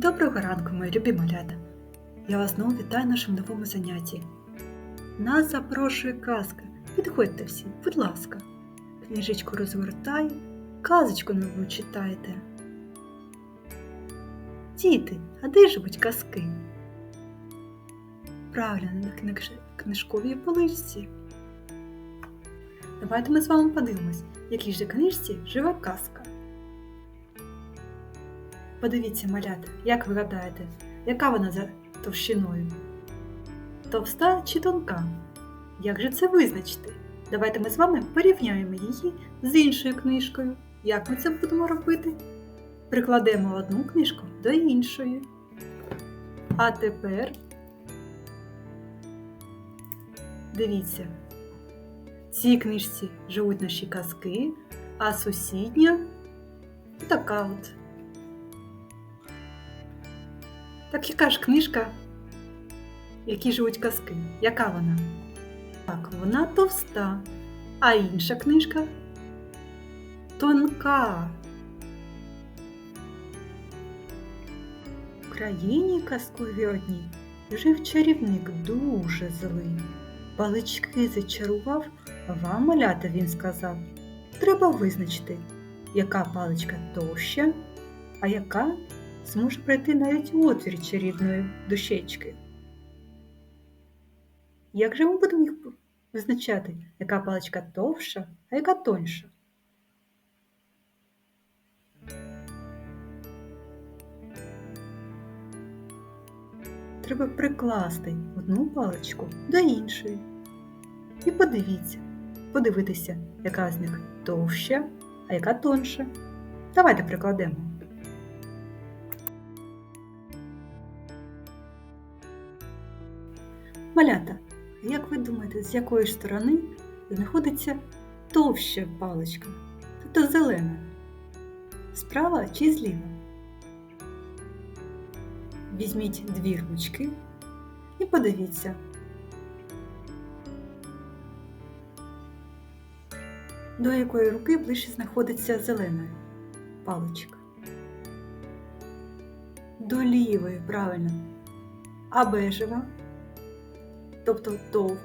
Доброго ранку, мої любі малята! Я вас знову вітаю на нашому новому занятті. Нас запрошує казка. Підходьте всі, будь ласка. Книжечку розгортаю, казочку нову читайте. Діти, а де живуть казки? Правильно, на книж- книжковій поличці. Давайте ми з вами подивимось, в якій же книжці живе казка. Подивіться, малята, як ви гадаєте, яка вона за товщиною? Товста чи тонка? Як же це визначити? Давайте ми з вами порівняємо її з іншою книжкою. Як ми це будемо робити? Прикладемо одну книжку до іншої. А тепер дивіться, в цій книжці живуть наші казки, а сусідня така от. Так яка ж книжка, в якій живуть казки? Яка вона? Так, вона товста, а інша книжка тонка. В країні казкові одній жив чарівник дуже злий. Палички зачарував, вам, малята, він сказав. Треба визначити, яка паличка товща, а яка зможе пройти навіть у отвір чарівної дощечки. Як же ми будемо їх визначати, яка паличка товша, а яка тоньша? Треба прикласти одну паличку до іншої. І подивіться, подивитися, яка з них товща, а яка тонша. Давайте прикладемо. Малята, як ви думаєте, з якої сторони знаходиться товща паличка, тобто зелена? Справа чи зліва? Візьміть дві ручки і подивіться. До якої руки ближче знаходиться зелена паличка? До лівої, правильно. А бежева? Тобто тов,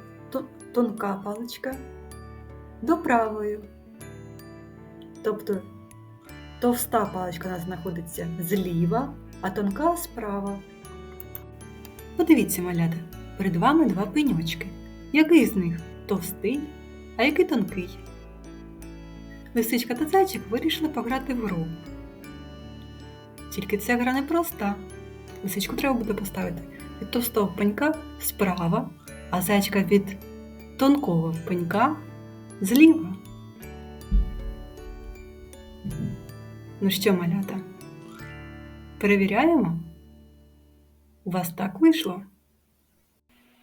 тонка паличка, до правої. Тобто товста паличка у нас знаходиться зліва, а тонка справа. Подивіться, малята, перед вами два пеньочки. Який з них товстий, а який тонкий? Лисичка та зайчик вирішили пограти в гру. Тільки ця гра непроста. Лисичку треба буде поставити від товстого пенька справа, а зайчика від тонкого пенька зліва. Ну що, малята? Перевіряємо? У вас так вийшло?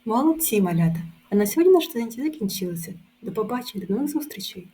Молодці, малята! А на сьогодні наш заняття закінчилося. До побачення, до нових зустрічей!